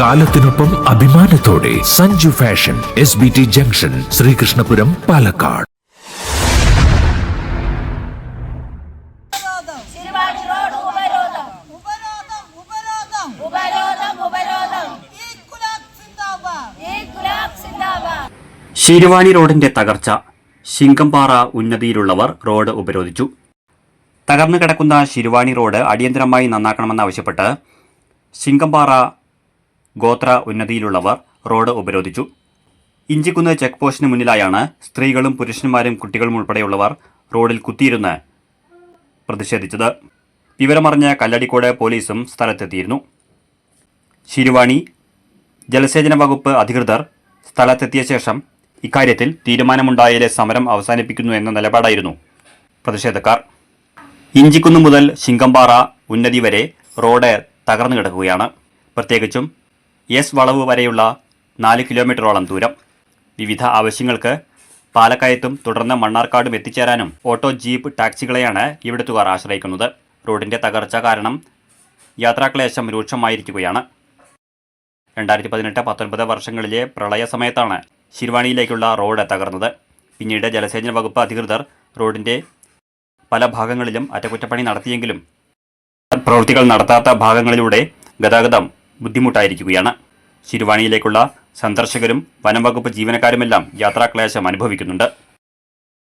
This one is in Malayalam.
കാലത്തിനൊപ്പം അഭിമാനത്തോടെ Sanju fashion S B T junction Sreekrishnapuram Palakkad. Siruvani റോഡിന്റെ തകർച്ച. ശിങ്കംപാറ ഉന്നതിയിലുള്ളവർ റോഡ് ഉപരോധിച്ചു. തകർന്നു കിടക്കുന്ന ശിരുവാണി റോഡ് അടിയന്തരമായി നന്നാക്കണമെന്നാവശ്യപ്പെട്ട് ശിങ്കംപാറ ഗോത്ര ഉന്നതിയിലുള്ളവർ റോഡ് ഉപരോധിച്ചു. ഇഞ്ചിക്കുന്ന് ചെക്ക് പോസ്റ്റിന് മുന്നിലായാണ് സ്ത്രീകളും പുരുഷന്മാരും കുട്ടികളും ഉൾപ്പെടെയുള്ളവർ റോഡിൽ കുത്തിയിരുന്ന് പ്രതിഷേധിച്ചത്. വിവരമറിഞ്ഞ കല്ലടിക്കോട് പോലീസും സ്ഥലത്തെത്തിയിരുന്നു. ശിരുവാണി ജലസേചന വകുപ്പ് അധികൃതർ സ്ഥലത്തെത്തിയ ശേഷം ഇക്കാര്യത്തിൽ തീരുമാനമുണ്ടായാലേ സമരം അവസാനിപ്പിക്കുന്നു എന്ന നിലപാടായിരുന്നു പ്രതിഷേധക്കാർ. ഇഞ്ചിക്കുന്ന് മുതൽ ശിങ്കമ്പാറ ഉന്നതി വരെ റോഡ് തകർന്നു കിടക്കുകയാണ്. പ്രത്യേകിച്ചും എസ് വളവ് വരെയുള്ള നാല് കിലോമീറ്ററോളം ദൂരം. വിവിധ ആവശ്യങ്ങൾക്ക് പാലക്കയത്തും തുടർന്ന് മണ്ണാർക്കാടും എത്തിച്ചേരാനും ഓട്ടോ ജീപ്പ് ടാക്സികളെയാണ് ഇവിടുത്തുകാർ ആശ്രയിക്കുന്നത്. റോഡിന്റെ തകർച്ച കാരണം യാത്രാക്ലേശം രൂക്ഷമായിരിക്കുകയാണ്. രണ്ടായിരത്തി പതിനെട്ട് പത്തൊൻപത് വർഷങ്ങളിലെ പ്രളയ സമയത്താണ് ശിരുവാണിയിലേക്കുള്ള റോഡ് തകർന്നത്. പിന്നീട് ജലസേചന വകുപ്പ് അധികൃതർ റോഡിന്റെ പല ഭാഗങ്ങളിലും അറ്റകുറ്റപ്പണി നടത്തിയെങ്കിലും പ്രവൃത്തികൾ നടത്താത്ത ഭാഗങ്ങളിലൂടെ ഗതാഗതം ബുദ്ധിമുട്ടായിരിക്കുകയാണ്. ശിരുവാണിയിലേക്കുള്ള സന്ദർശകരും വനംവകുപ്പ് ജീവനക്കാരുമെല്ലാം യാത്രാക്ലേശം അനുഭവിക്കുന്നുണ്ട്.